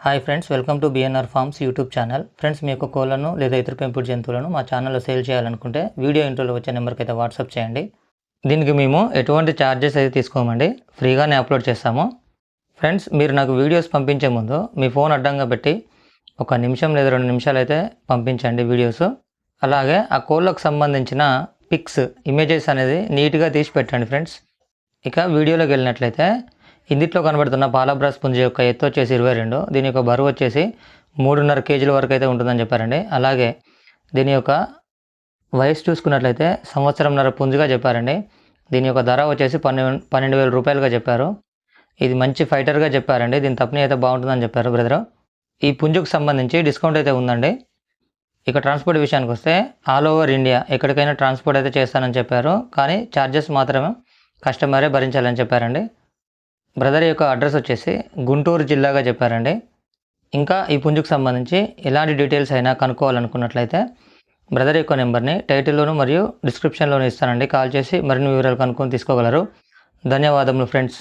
Hi friends welcome to BNR farms YouTube channel friends మీ యొక్క కోళ్ళను లేదా ఇతర పెంపుడు జంతువులను మా ఛానల్లో సేల్ చేయాలనుకుంటే వీడియో ఇంట్రోలో వచ్చే నెంబర్కి అయితే వాట్సాప్ చేయండి. దీనికి మేము ఎటువంటి ఛార్జెస్ అయితే తీసుకోమండి. ఫ్రీగానే అప్లోడ్ చేస్తాము. ఫ్రెండ్స్ మీరు నాకు వీడియోస్ పంపించే ముందు మీ ఫోన్ అడ్డంగా పెట్టి ఒక నిమిషం లేదా రెండు నిమిషాలు అయితే పంపించండి వీడియోస్ అలాగే ఆ కోళ్ళకు సంబంధించిన పిక్స్ ఇమేజెస్ అనేది నీట్గా తీసి పెట్టండి ఫ్రెండ్స్ ఇక వీడియోలోకి వెళ్ళినట్లయితే ఇందిట్లో కనబడుతున్న పాలబ్రాస్ పుంజి యొక్క ఎత్తు వచ్చేసి ఇరవై రెండు. దీని యొక్క బరువు వచ్చేసి మూడున్నర కేజీల వరకు అయితే ఉంటుందని చెప్పారండి. అలాగే దీని యొక్క వయసు చూసుకున్నట్లయితే సంవత్సరంన్నర పుంజుగా చెప్పారండి. దీని యొక్క ధర వచ్చేసి పన్నెండు పన్నెండు వేల రూపాయలుగా చెప్పారు. ఇది మంచి ఫైటర్గా చెప్పారండి. దీని తప్పని అయితే బాగుంటుందని చెప్పారు బ్రదర్. ఈ పుంజుకు సంబంధించి డిస్కౌంట్ అయితే ఉందండి. ఇక ట్రాన్స్పోర్ట్ విషయానికి వస్తే ఆల్ ఓవర్ ఇండియా ఎక్కడికైనా ట్రాన్స్పోర్ట్ అయితే చేస్తానని చెప్పారు. కానీ ఛార్జెస్ మాత్రమే కస్టమరే భరించాలని చెప్పారండి. బ్రదర్ యొక్క అడ్రస్ వచ్చేసి గుంటూరు జిల్లాగా చెప్పారండి. ఇంకా ఈ పుంజుకు సంబంధించి ఎలాంటి డీటెయిల్స్ అయినా కనుక్కోవాలనుకున్నట్లయితే బ్రదర్ యొక్క నెంబర్ని టైటిల్లోను మరియు డిస్క్రిప్షన్లోను ఇస్తానండి. కాల్ చేసి మరిన్ని వివరాలు కనుక్కొని తీసుకోగలరు. ధన్యవాదములు ఫ్రెండ్స్.